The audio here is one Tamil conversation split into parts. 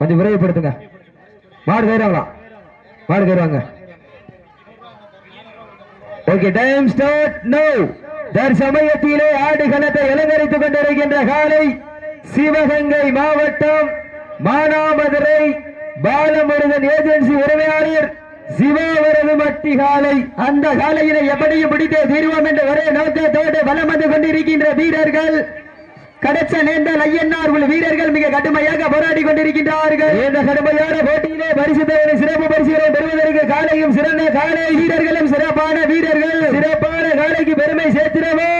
கொஞ்சம் விரைவுபடுத்துங்க. மாடு கயிறாங்களாம் மாடு கயிறாங்க ஓகே டைம் ஸ்டார்ட் நோ தற்சமயத்திலே ஆடுகளத்தை அலங்கரித்துக் கொண்டிருக்கின்ற காலை சிவகங்கை மாவட்டம் மானாமதுரை பாலமுருகன் ஏஜென்சி உரிமையாளர் சிவாவரது மட்டி காலை. அந்த காலையினை எப்படியும் பிடித்தே தீர்வோம் என்ற ஒரே நோக்கத்தோடு வலம் வந்து கொண்டிருக்கின்ற வீரர்கள் கடச்ச நேர்ந்தால் ஐயன்னார் உள்ள வீரர்கள் மிக கடுமையாக போராடி கொண்டிருக்கின்றார்கள். இந்த கடுமையான போட்டியிலே பரிசு தேவை சிறப்பு பரிசுகளை பெறுவதற்கு காலையும் சிறந்த காலை வீரர்களும் சிறப்பான வீரர்கள். சிறப்பான காலைக்கு பெருமை சேர்த்திடவோ?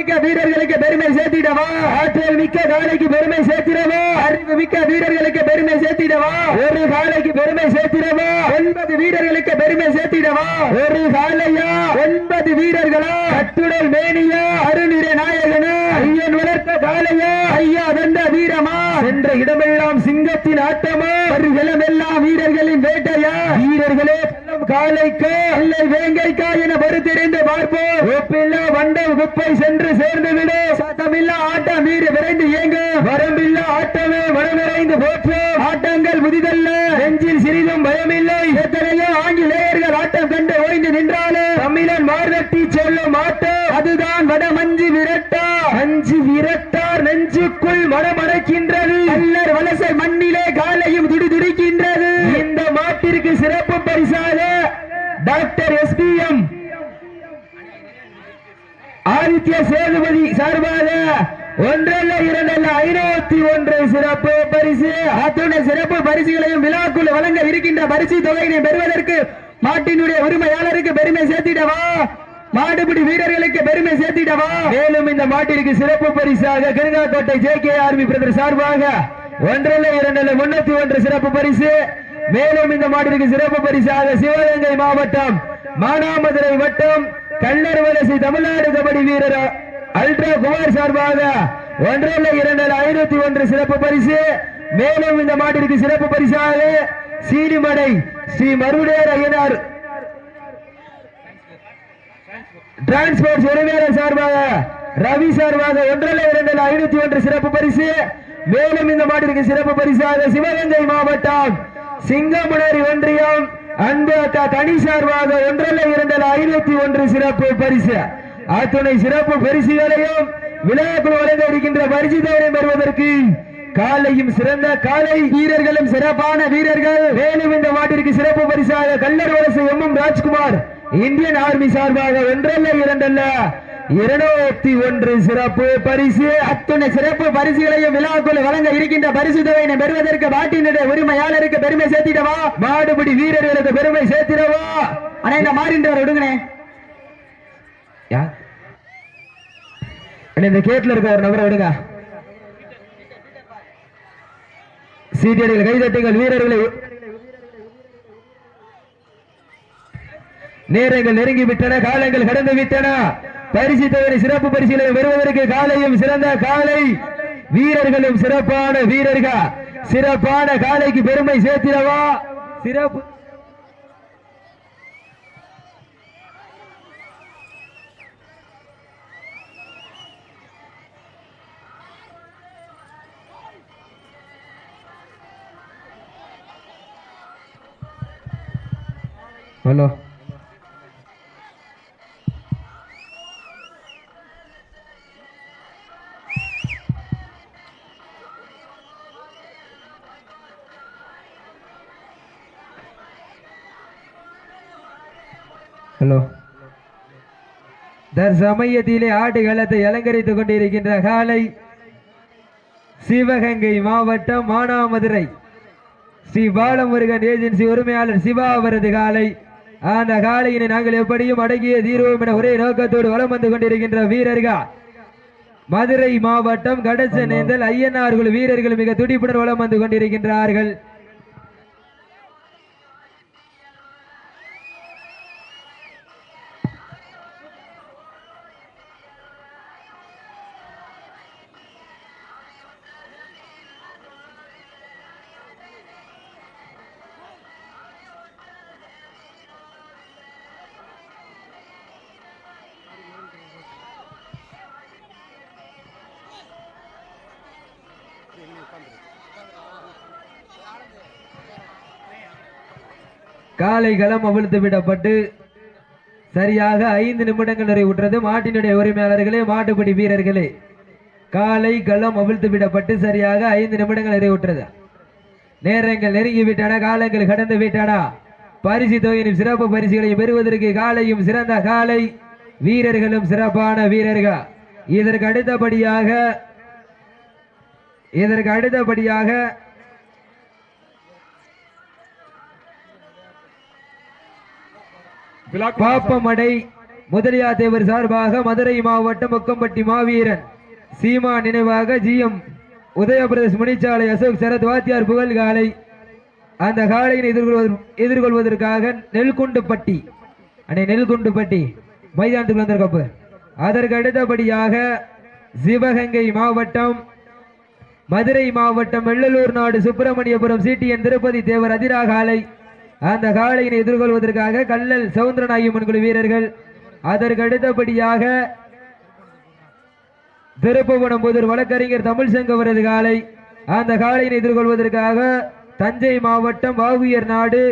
மிக்க வீரர்களுக்கு பெருமை சேர்த்திடவா? ஆற்றல் மிக்க காலைக்கு பெருமை சேர்த்திடவோ? அறிவு மிக்க வீரர்களுக்கு பெருமை சேர்த்திடவா? ஒரு காலைக்கு பெருமை சேர்த்திடவா? ஒன்பது வீரர்களுக்கு பெருமை சேர்த்திடவா? ஒரு காலையா ஒன்பது வீரர்களா? கட்டுடல் மேனியா? அருநிற நாயகனா? ஐயன் வளர்த்த காலையா ஐயா வந்த வீரமா? சென்ற இடமெல்லாம் சிங்கத்தின் ஆட்டமா? வருகளமெல்லாம் வீரர்களின் வேட்டையா? வீரர்களே காலைக்கா அல்ல வேங்கைக்கா என பொறுத்திருந்து பார்ப்போம். ஒப்பில்லா வண்டம் குப்பை சென்று சேர்ந்து விடு சத்தமில்லா ஆட்டம் மீறி விரைந்து இயங்க. வரம்பில்லா ஆட்டமே மனநிறைந்து போற்றோ ஆட்டங்கள் புதிதல்ல. நெஞ்சில் சிறிதும் பயமில்லை. எத்தனையோ ஆங்கிலேயர்கள் ஆட்டம் கண்டு ஓய்ந்து நின்றாலும் தமிழன் மார்வெட்டி சொல்லும் ஆட்டம் அதுதான் வட மஞ்சு விரட்டா. மஞ்சு விரட்டார் நெஞ்சுக்குள் மனமடைக்கின்றது கல்லர் வலசை மண்ணிலே காலையும் துடிதுடிக்கின்றது. இந்த மாட்டிற்கு சிறப்பு பரிசாக ஆதித்ய சேதுபதி சார்பாக ஒன்றல்ல இரண்டல்ல ஐநூத்தி ஒன்று சிறப்பு பரிசு. அத்துடன் சிறப்பு பரிசுகளையும் விழாக்குள் வழங்க இருக்கின்ற பரிசு தொகையினை பெறுவதற்கு மாட்டினுடைய உரிமையாளருக்கு பெருமை சேர்த்திடவா? மாடுபிடி வீரர்களுக்கு பெருமை சேர்த்திடவா? மேலும் இந்த மாட்டிற்கு சிறப்பு பரிசாக Kirungakottai J K army brother சார்பாக ஒன்றல்ல இரண்டல்ல முன்னூத்தி ஒன்று சிறப்பு பரிசு. மேலும் இந்த மாட்டிற்கு சிறப்பு பரிசாக சிவகங்கை மாவட்டம் மானாமதுரை வட்டம் கல்லர் வலசை தமிழ்நாடு கபடி வீரர் அல்ட்ரா குமார் சார்பாக ஒன்றில் இரண்டல்ல ஐநூத்தி ஒன்று சிறப்பு பரிசு. மேலும் இந்த மாட்டிற்கு சிறப்பு பரிசாக சீனிமடை ஸ்ரீ மருடேர் ஐயனார். டிரான்ஸ்போர்ட் உரிமையாளர் சார்பாக ரவி சார்பாக ஒன்றல்ல இரண்டல்ல ஐநூத்தி ஒன்று சிறப்பு பரிசு. மேலும் இந்த மாட்டிற்கு சிறப்பு பரிசாக சிவகங்கை மாவட்டம் சிங்கமுனரி ஒன்றியம் அன்பு தனி சார்பாக ஒன்றல்ல இரண்டல்ல ஐநூத்தி ஒன்று சிறப்பு பரிசு. அத்துணை சிறப்பு பரிசுகளையும் விழாக்குள் வழங்க இருக்கின்ற பரிசு தவறை பெறுவதற்கு காலையும் சிறந்த காலை வீரர்களும் சிறப்பான வீரர்கள். மேலும் இந்த மாட்டிற்கு சிறப்பு பரிசாக Kallar Valasai M. M. Rajkumar Indian army சார்பாக ஒன்றல்ல இரண்டல்ல இருநூத்தி ஒன்று சிறப்பு பரிசு. அத்துணை சிறப்பு பரிசுகளையும் விழாக்குள் வழங்க இருக்கின்ற பரிசு தொகையினை பெறுவதற்கு பாட்டினுடைய உரிமையாளருக்கு பெருமை சேர்த்திடவா? மாடுபிடி வீரர்களுக்கு பெருமை சேர்த்திடவா? ஆனா இந்த மாறின்றவர் விடுங்கனே இந்த கேட்ல இருக்க ஒரு நபரை விடுங்க சீட்டியடிகள் கைதட்டுங்கள் வீரர்களை நேரங்கள் நெருங்கி விட்டன காலங்கள் கடந்து விட்டன பரிசு தவறி சிறப்பு பரிசுகளை வருவதற்கு காலையும் சிறந்த காலை. வீரர்களும் சிறப்பான வீரர்கள். சிறப்பான காலைக்கு பெருமை சேர்த்திடவா? சிறப்பு. ஹலோ. ஹலோ. தற்சமயத்திலே ஆடுகளத்தை அலங்கரித்துக் கொண்டிருக்கின்ற காலை சிவகங்கை மாவட்டம் மானாமதுரை. ஸ்ரீ பாலமுருகன் ஏஜென்சி உரிமையாளர் சிவா அவரது காலை. அந்த காலையினை நாங்கள் எப்படியும் அடங்கிய தீர்வோம் என ஒரே நோக்கத்தோடு வளம் வந்து கொண்டிருக்கின்ற வீரர்கள் மதுரை மாவட்டம் கடச்ச நேந்தல் ஐயனார் வீரர்கள் மிக துடிப்புடன் வளம் வந்து கொண்டிருக்கின்றார்கள். காலை களம் அவிழ்த்து விடப்பட்டு சரியாக ஐந்து நிமிடங்கள் நிறைவுற்றது மாட்டினுடைய உரிமையாளர்களே மாட்டுப்படி வீரர்களே. காலை களம் அவிழ்த்து விடப்பட்டு சரியாக ஐந்து நிமிடங்கள் நிறைவுற்றது நேரங்கள் நெருங்கி விட்டானா காலங்கள் கடந்து விட்டன. பரிசு தொகையினும் சிறப்பு பரிசுகளையும் பெறுவதற்கு காலையும் சிறந்த காலை. வீரர்களும் சிறப்பான வீரர்கள். இதற்கு அடுத்தபடியாக இதற்கு அடுத்தபடியாக பாப்பமடை முதலியார் தேவர் சார்பாக மதுரை மாவட்டம் முக்கம்பட்டி மாவீரன். சீமா நினைவாக ஜி எம் உதயபிரதேஷ் முனிச்சாலை அசோக் சரத் வாத்தியார் புகழ் காலை அந்த காலையை எதிர்கொள்வது எதிர்கொள்வதற்காக நெல்குண்டுப்பட்டி. அன்னை நெல்குண்டுப்பட்டி மைதானத்துக்கு வந்திருக்கப்ப. அதற்கு அடுத்தபடியாக சிவகங்கை மாவட்டம் மதுரை மாவட்டம் வெள்ளலூர் நாடு சுப்பிரமணியபுரம் சிடிஎன் திருப்பதி தேவர் அதிரா காலை அந்த காலையினை எதிர்கொள்வதற்காக கல்லல் சவுந்தரநாயகம்மன் குழு வீரர்கள் அதற்கு அடுத்தபடியாக திருப்புவனம் புதூர் வழக்கறிஞர் தமிழ் சங்கவரது காலை அந்த காலையினை எதிர்கொள்வதற்காக தஞ்சை மாவட்டம் வாவுயர் நாடு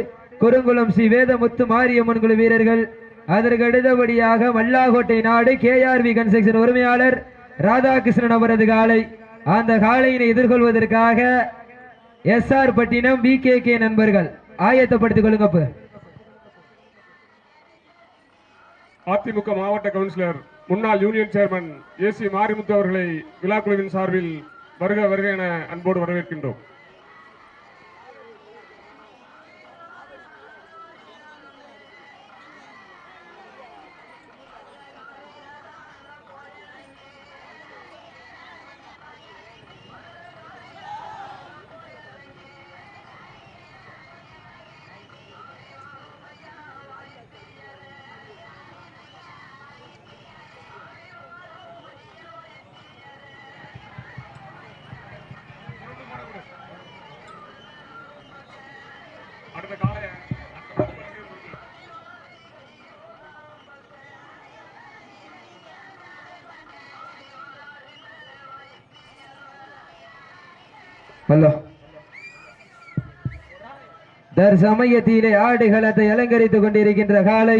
குறுங்குளம் ஸ்ரீ வேதமுத்து மாரியம்மன் குழு வீரர்கள் அதற்கு அடுத்தபடியாக மல்லாகோட்டை நாடு கேஆர்வி கன்ஸ்ட்ரக்ஷன் உரிமையாளர் ராதாகிருஷ்ணன் அவரது காலை அந்த காளையினை எதிர்கொள்வதற்காக S R Pattinam P K K நண்பர்கள் ஆயத்தப்படுத்திக் கொள்ளுங்க அதிமுக மாவட்ட கவுன்சிலர் முன்னாள் யூனியன் சேர்மன் ஏசி மாரிமுத்து அவர்களை விழாக்குழுவின் சார்பில் வருக வருக என அன்போடு வரவேற்கின்றோம். ஹலோ தற்சமயத்திலே ஆடுகளத்தை அலங்கரித்துக் கொண்டிருக்கின்ற காலை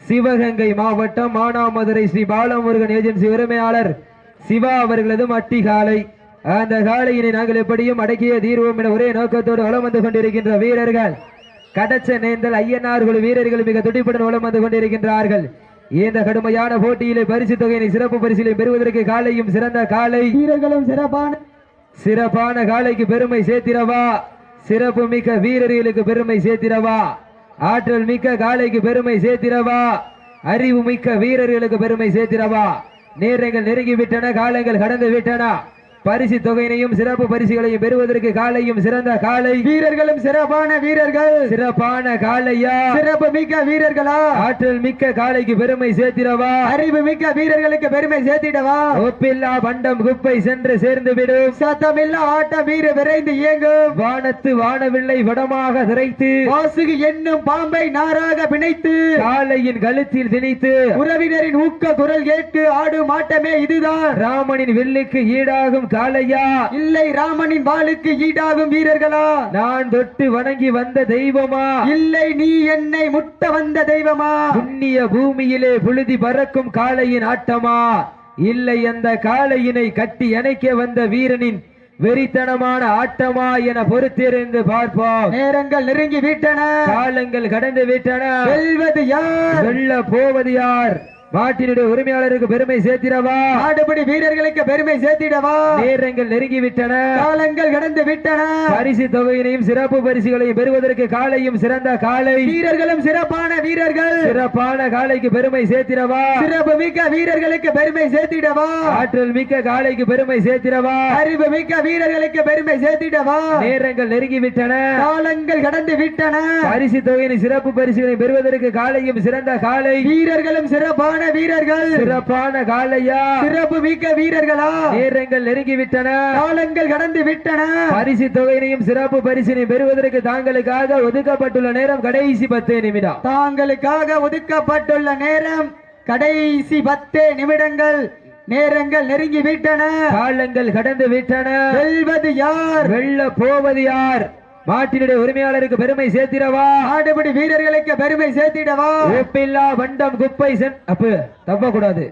சிவகங்கை மாவட்டம் மானாமதுரை ஸ்ரீ பாலமுருகன் ஏஜென்சி உரிமையாளர் சிவா அவர்களது மட்டி காலை. அந்த காலையினை நாங்கள் எப்படியும் அடக்கிய தீர்வோம் என ஒரே நோக்கத்தோடு வளம் வந்து கொண்டிருக்கின்ற வீரர்கள். கடச்ச நேந்தல் ஐயனார்கள் வீரர்கள் மிக துடிப்புடன் வளம் வந்து கொண்டிருக்கின்றார்கள். இந்த கடுமையான போட்டியிலே பரிசு தொகையினை சிறப்பு பரிசிலை பெறுவதற்கு காலையும் சிறந்த காலை. வீரர்களும் சிறப்பான சிறப்பான காலைக்கு பெருமை சேர்த்திரவா சிறப்பு மிக்க வீரர்களுக்கு பெருமை சேர்த்திரவா ஆற்றல் மிக்க காலைக்கு பெருமை சேர்த்திரவா அறிவு மிக்க வீரர்களுக்கு பெருமை சேர்த்திரவா நேரங்கள் நெருங்கி விட்டன காலங்கள் கடந்து விட்டன. பரிசு தொகையினையும் சிறப்பு பரிசுகளையும் பெறுவதற்கு காலையும் சிறந்த காலை. வீரர்களும் சிறப்பான வீரர்கள். சிறப்பான காலையா? சிறப்பு மிக்க வீரர்களா? ஆற்றல் மிக்க காலைக்கு பெருமை சேர்த்திடவா? அறிவு மிக்க வீரர்களுக்கு பெருமை சேர்த்திடவா? ஒப்பில்லா பண்டம் குப்பை சென்று சேர்ந்து விடும். சத்தமில்லா ஆட்ட வீர விரைந்து இயங்கும். வானத்து வானவில்லை வடமாக திரைத்து வாசுகு என்னும் பாம்பை நாராக பிணைத்து. காலையின் கழுத்தில் திணித்து. உறவினரின் ஊக்க குரல் கேட்டு ஆடும் ஆட்டமே இதுதான். ராமனின் வில்லுக்கு ஈடாகும் காளையா இல்லை ராமனின் வாளுக்கு ஈடாகும் வீரர்களா? நான் தொட்டு வணங்கி வந்த தெய்வமா? இல்லை நீ என்னை முட்ட வந்த தெய்வமா? புண்ணிய பூமியிலே புழுதி பறக்கும் காளையின் ஆட்டமா? இல்லை அந்த காளையினை கட்டி அணைக்க வந்த வீரனின் வெறித்தனமான ஆட்டமா என பொறுத்திருந்து பார்ப்போம். நேரங்கள் நெருங்கி விட்டன. காலங்கள் கடந்து விட்டன. வெல்வது யார்? வெல்ல போவது யார்? மாட்டினுடைய உரிமையாளருக்கு பெருமை சேர்த்திடவா? ஆடுபடி வீரர்களுக்கு பெருமை சேர்த்திடவா? நேரங்கள் நெருங்கி விட்டன காலங்கள் கடந்து விட்டன பரிசு தொகையினையும் சிறப்பு பரிசுகளையும் பெறுவதற்கு காலையும் சிறந்த காலை. வீரர்களும் சிறப்பான வீரர்கள். சிறப்பான காலைக்கு பெருமை சேர்த்திடவா? சிறப்பு மிக்க வீரர்களுக்கு பெருமை சேர்த்திடவா? ஆற்றல் மிக்க காலைக்கு பெருமை சேர்த்திடவா? அறிவு மிக்க வீரர்களுக்கு பெருமை சேர்த்திடவா? நேரங்கள் நெருங்கி விட்டன காலங்கள் கடந்து விட்டன பரிசு தொகையினை சிறப்பு பரிசுகளை பெறுவதற்கு காலையும் சிறந்த காலை. வீரர்களும் சிறப்பான வீரர்கள். சிறப்பான காலையா? சிறப்பு மிக்க வீரர்களா? நேரங்கள் நெருங்கி விட்டன காலங்கள் கடந்து விட்டன. பரிசு தொகையினையும் சிறப்பு பரிசினை பெறுவதற்கு தாங்களுக்காக ஒதுக்கப்பட்டுள்ள நேரம் கடைசி பத்து நிமிடம். தாங்களுக்காக ஒதுக்கப்பட்டுள்ள நேரம் கடைசி பத்து நிமிடங்கள். நேரங்கள் நெருங்கி விட்டன காலங்கள் கடந்து விட்டன. வெல்வது யார்? வெல்ல போவது யார்? மாட்டினுடைய உரிமையாளருக்கு பெருமை சேர்த்திடவா? ஆடுபடி வீரர்களுக்கு பெருமை சேர்த்திடவா? ஒப்பில்லா வண்டம் குப்பை சென் அப்ப தப்பக்கூடாது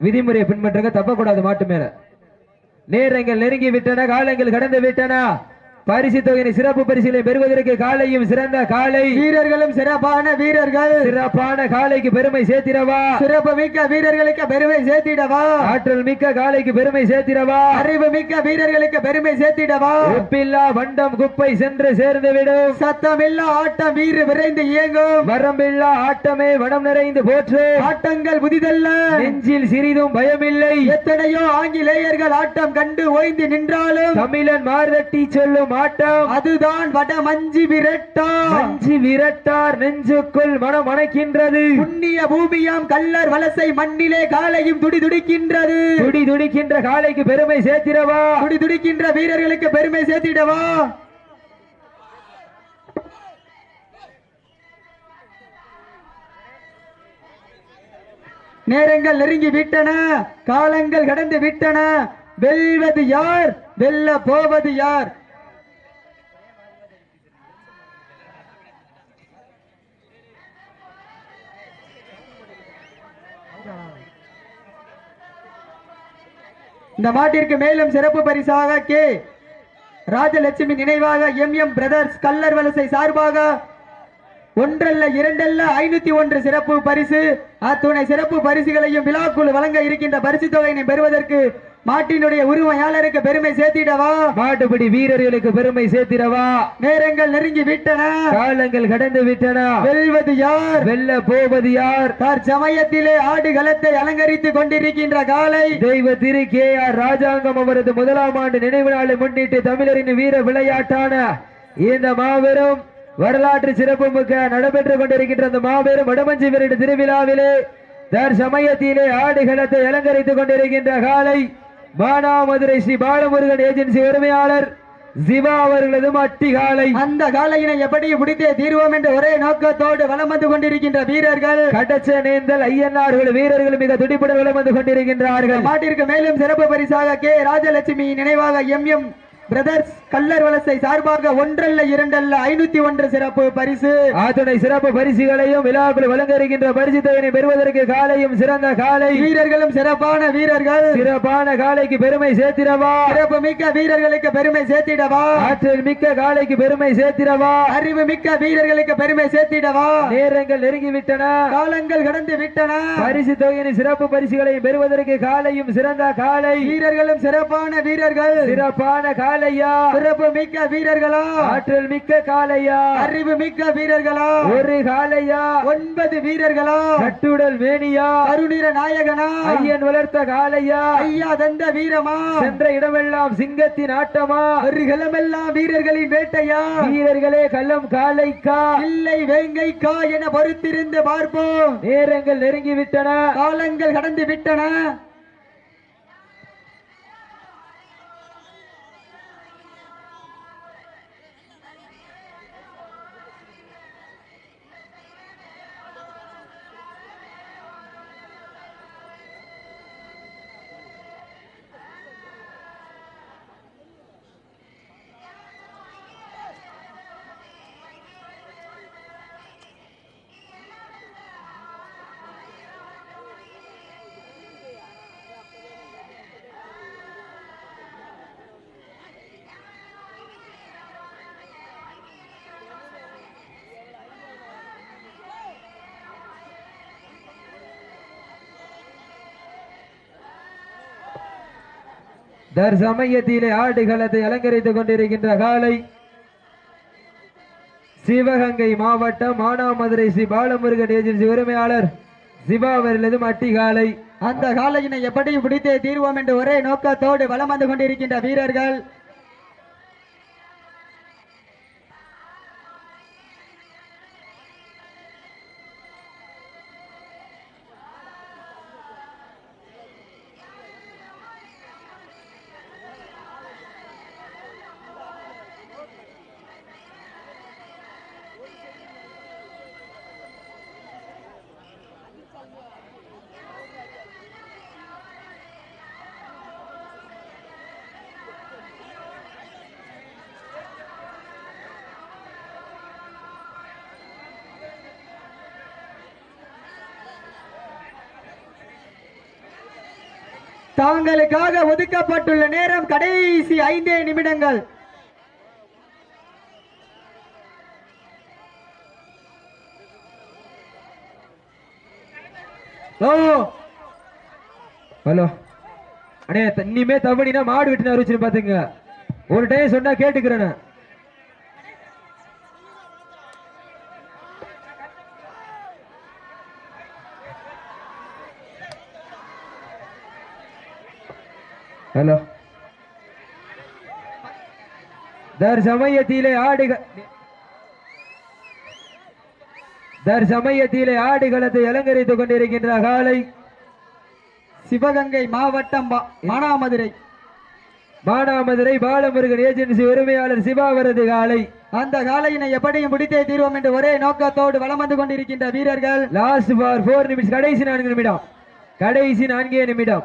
விதிமுறையை பின்பற்றுங்க தப்பக்கூடாது மாட்டு மேல. நேரங்கள் நெருங்கி விட்டன காலங்கள் கடந்து விட்டன. பரிசு தொகையின் சிறப்பு பரிசுகளை பெறுவதற்கு காலையும் சிறந்த காலை. வீரர்களும் சிறப்பான வீரர்கள். சிறப்பான காலைக்கு பெருமை சேர்த்திடவா. சிறப்பு மிக்க வீரர்களுக்கு பெருமை சேர்த்திடவா. ஆற்றல் மிக்க காலைக்கு பெருமை சேர்த்திடவா. அறிவு மிக்க வீரர்களுக்கு பெருமை சேர்த்திடவா. ஒப்பில்லா வண்டம் குப்பை சென்று சேர்ந்து விடும் சத்தமில்லா ஆட்டம் வீறு விரைந்து இயங்கும். வரம்பில்லா ஆட்டமே வடம் நிறைந்து போற்று. ஆட்டங்கள் புதிதல்ல. நெஞ்சில் சிறிதும் பயமில்லை. எத்தனையோ ஆங்கிலேயர்கள் ஆட்டம் கண்டு ஓய்ந்து நின்றாலும். தமிழன் மார்தட்டி சொல்லும் ஆட்டம் அதுதான் வட மஞ்சி விரட்டா. அஞ்சு விரட்டார் நெஞ்சுக்குள் மனம் அணைக்கின்றது. புண்ணிய பூமியாம் கல்லர் வலசை மண்ணிலே காலையும் துடி துடிக்கின்றது. துடி துடிக்கின்ற காலைக்கு பெருமை சேர்த்திடவா? துடி துடிக்கின்ற வீரர்களுக்கு பெருமை சேர்த்திடவா? நேரங்கள் நெருங்கி விட்டன காலங்கள் கடந்து விட்டன. வெல்வது யார்? வெல்ல போவது யார்? இந்த மாட்டிற்கு மேலும் சிறப்பு பரிசாக கே. ராஜலட்சுமி நினைவாக எம் எம் பிரதர்ஸ் கல்லர் வலசை சார்பாக ஒன்றல்ல இரண்டல்ல ஐநூத்தி ஒன்று சிறப்பு பரிசு. அத்துணை சிறப்பு பரிசுகளையும் விழாக்குழு வழங்க இருக்கின்ற பரிசு தொகையினை பெறுவதற்கு மாட்டினுடைய உரிமையாளருக்கு பெருமை சேர்த்திடவா? மாட்டுப்படி வீரர்களுக்கு பெருமை சேர்த்திடவா? நேரங்கள் நெருங்கி விட்டன. காலங்கள் கடந்து விட்டன. வெல்வது யார்? வெல்ல போவது யார்? தற்சமயத்திலே ஆடுகளத்தை அலங்கரித்துக் கொண்டிருக்கின்ற காலை. தெய்வ திரு கே ஆர் ராஜாங்கம் அவரது முதலாம் ஆண்டு நினைவு நாளை முன்னிட்டு தமிழரின் வீர விளையாட்டான இந்த மாபெரும் வரலாற்று சிறப்புமிக்க நடைபெற்றுக் கொண்டிருக்கின்ற அந்த மாபெரும் வடமஞ்சி விரட்டு திருவிழாவிலே தற்சமயத்திலே ஆடுகளத்தை அலங்கரித்துக் கொண்டிருக்கின்ற காலை. மானாமதுரை ஸ்ரீ பாலமுருகன் ஏஜென்சி உரிமையாளர் சிவா அவர்களது மட்டி காலை அந்த காலையினை எப்படி முடித்தே தீர்வோம் என்ற ஒரே நோக்கத்தோடு வலம் வந்து கொண்டிருக்கின்ற வீரர்கள். கடச்ச நேந்தல் ஐயன்னார்கள் வீரர்கள் மிக துடிப்புடன் வலம் வந்து கொண்டிருக்கின்றார்கள். மாட்டிற்கு மேலும் சிறப்பு பரிசாக கே ராஜலட்சுமி நினைவாக எம் எம் பிரதர்ஸ் கல்லர் வலசை சார்பாக ஒன்றல்ல இரண்டல்ல ஐநூத்தி ஒன்று சிறப்பு பரிசு. அத்துணை சிறப்பு பரிசுகளையும் விழாக்குள் வழங்க இருக்கின்ற பரிசு தொகையினை பெறுவதற்கு காலையும் சிறந்த காலை. வீரர்களும் சிறப்பான வீரர்கள். சிறப்பான காலைக்கு பெருமை சேர்த்திடவா. சிறப்பு மிக்க வீரர்களுக்கு பெருமை சேர்த்திடவா. ஆற்றல் மிக்க காலைக்கு பெருமை சேர்த்திடவா. அறிவு மிக்க வீரர்களுக்கு பெருமை சேர்த்திடவா. நேரங்கள் நெருங்கி விட்டன காலங்கள் கடந்து விட்டன. பரிசு தொகையின் சிறப்பு பரிசுகளையும் பெறுவதற்கு காலையும் சிறந்த காலை. வீரர்களும் சிறப்பான வீரர்கள். சிறப்பான காலையா. சிறப்பு மிக்க வீரர்களா? ஆற்றல் மிக்க காலையா அறிவு மிக்க வீரர்களா? ஒரு காலையா ஒன்பது வீரர்களா? கட்டுடல் வேணியா கருணிர நாயகனா? ஐயன் வளர்த்த காலையா ஐயா தந்த வீரமா? சென்ற இடமெல்லாம் சிங்கத்தின் ஆட்டமா? ஒரு கிளமெல்லாம் வீரர்களின் வேட்டையா? வீரர்களே கள்ளம் காலைக்கா இல்லை வேங்கைக்கா என பொறுத்திருந்து பார்ப்போம். நேரங்கள் நெருங்கி விட்டன காலங்கள் கடந்து விட்டன. தற்சமயத்திலே ஆடுகளத்தை அலங்கரித்துக் கொண்டிருக்கின்ற காலை சிவகங்கை மாவட்டம் மானாமதுரை ஸ்ரீ பாலமுருகன் ஏஜென்சி உரிமையாளர் சிவா மட்டி காலை. அந்த காலையினை எப்படி பிடித்தே தீர்வோம் என்று ஒரே நோக்கத்தோடு வலம் வந்து கொண்டிருக்கின்ற வீரர்கள் தாங்களுக்காக ஒதுக்கப்பட்டுள்ள நேரம் கடைசி ஐந்தே நிமிடங்கள். ஹலோ. ஹலோ. அண்ணே த- இனிமே தவணினா மாடு வெட்டின அறிவிச்சு பாத்துங்க ஒரு டைம் சொன்னா கேட்டுக்கிறேன். ஹலோ தற்சமயத்திலே ஆடுக தற்சமயத்திலே ஆடுகளத்தை அலங்கரித்துக் கொண்டிருக்கின்ற காலை சிவகங்கை மாவட்டம் மா- மானாமதுரை மானாமதுரை பாலமுருகன் ஏஜென்சி உரிமையாளர் சிவாவரது காலை அந்த காலையினை எப்படியும் முடித்தே தீர்வோம் என்று ஒரே நோக்கத்தோடு வளம் வந்து கொண்டிருக்கின்ற வீரர்கள் லாஸ்ட் ஃபார் ஃபோர் நிமிஷம் கடைசி நான்கு நிமிடம். கடைசி நான்கே நிமிடம்.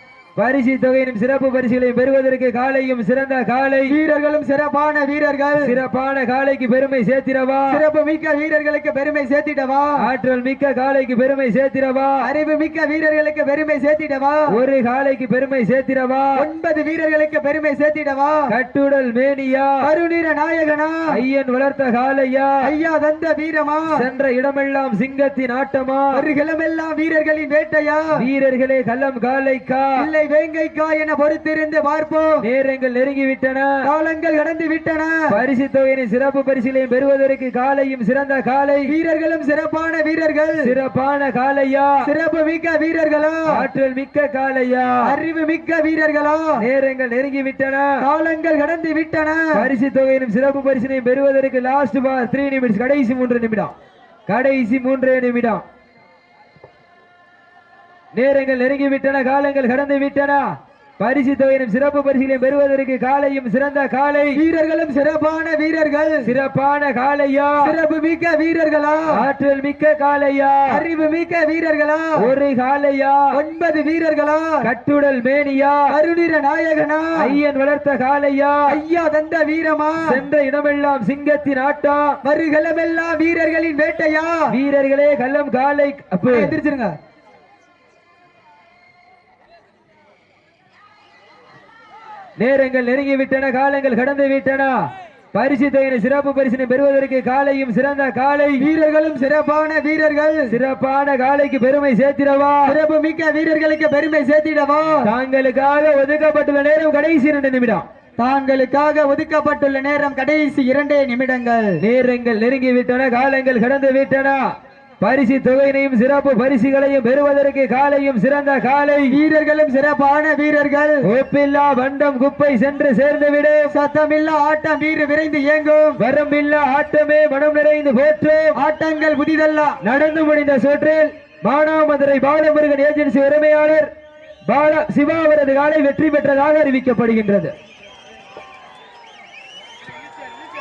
பரிசு தொகையினும் சிறப்பு பரிசுகளையும் பெறுவதற்கு காலையும் சிறந்த காலை. வீரர்களும் சிறப்பான வீரர்கள். சிறப்பான காலைக்கு பெருமை சேர்த்திடவா? சிறப்பு மிக்க வீரர்களுக்கு பெருமை சேர்த்திடவா? ஆற்றல் மிக்க காலைக்கு பெருமை சேர்த்திடவா? அறிவு மிக்க வீரர்களுக்கு பெருமை சேர்த்திடவா? ஒரு காலைக்கு பெருமை சேர்த்திடவா? ஒன்பது வீரர்களுக்கு பெருமை சேர்த்திடவா? கட்டுடல் மேனியா? கருநிற நாயகனா? ஐயன் வளர்த்த காலையா ஐயா தந்த வீரமா? சென்ற இடமெல்லாம் சிங்கத்தின் ஆட்டமா? அவர்களுமெல்லாம் வீரர்களின் வேட்டையா? வீரர்களே கள்ளம் காலைக்கா இல்லை வேங்கைக்கா என பொறுத்திருந்து பார்ப்போம். நேரங்கள் நெருங்கி விட்டன காலங்கள் கடந்து விட்டன பரிசு தொகையின் சிறப்பு பரிசிலையும் பெறுவதற்கு காலையும் சிறந்த காலை. வீரர்களும் சிறப்பான வீரர்கள். சிறப்பான காலையா? சிறப்பு மிக்க வீரர்களா? ஆற்றல் மிக்க காலையா? அறிவு மிக்க வீரர்களா? நேரங்கள் நெருங்கி விட்டன காலங்கள் கடந்து விட்டன பரிசு தொகையினும் சிறப்பு பரிசினையும் பெறுவதற்கு லாஸ்ட் பார் த்ரீ நிமிட்ஸ் கடைசி மூன்று நிமிடம். கடைசி மூன்றே நிமிடம். நேரங்கள் நெருங்கி விட்டன காலங்கள் கடந்து விட்டன. பரிசு தொகையினும் சிறப்பு பரிசிலையும் பெறுவதற்கு காலையும் சிறந்த காலை. வீரர்களும் சிறப்பான வீரர்கள். சிறப்பான காலையா? சிறப்பு மிக்க வீரர்களா? ஆற்றல் மிக்க காலையா? அறிவு மிக்க வீரர்களா? ஒரு காலையா? ஒன்பது வீரர்களா? கட்டுடல் மேனியா? கருநிற நாயகனா? ஐயன் வளர்த்த காலையா? ஐயா தந்த வீரமா? சென்ற இடமெல்லாம் சிங்கத்தின் ஆட்டம் வருகளமெல்லாம் வீரர்களின் வேட்டையா? வீரர்களே கள்ளம் காலை அப்ப. எந்திரிச்சிருங்க. நேரங்கள் நெருங்கி விட்டன காலங்கள் கடந்து விட்டன பரிசு தொகையின சிறப்பு பரிசினை பெறுவதற்கு காலையும் சிறந்த காலை. வீரர்களும் சிறப்பான வீரர்கள். சிறப்பான காலைக்கு பெருமை சேர்த்திடவா? சிறப்பு மிக்க வீரர்களுக்கு பெருமை சேர்த்திடவா? தாங்களுக்காக ஒதுக்கப்பட்டுள்ள நேரம் கடைசி இரண்டு நிமிடம். தாங்களுக்காக ஒதுக்கப்பட்டுள்ள நேரம் கடைசி இரண்டே நிமிடங்கள். நேரங்கள் நெருங்கி விட்டன காலங்கள் கடந்து விட்டன பரிசு தொகையினையும் சிறப்பு பரிசுகளையும் பெறுவதற்கு காலையும் சிறந்த காலை. வீரர்களும் சிறப்பான வீரர்கள். ஒப்பில்லா வண்டம் குப்பை சென்று சேர்ந்துவிடும். சத்தமில்லா ஆட்டம் வீறு விரைந்து இயங்கும். வரம்பில்லா ஆட்டமே மனம் நிறைந்து போற்றும். ஆட்டங்கள் புதிதல்ல. நடந்து முடிந்த சுற்றில் மானாமதுரை பாலமுருகன் ஏஜென்சி உரிமையாளர் பால சிவா அவரது காலை வெற்றி பெற்றதாக அறிவிக்கப்படுகின்றது.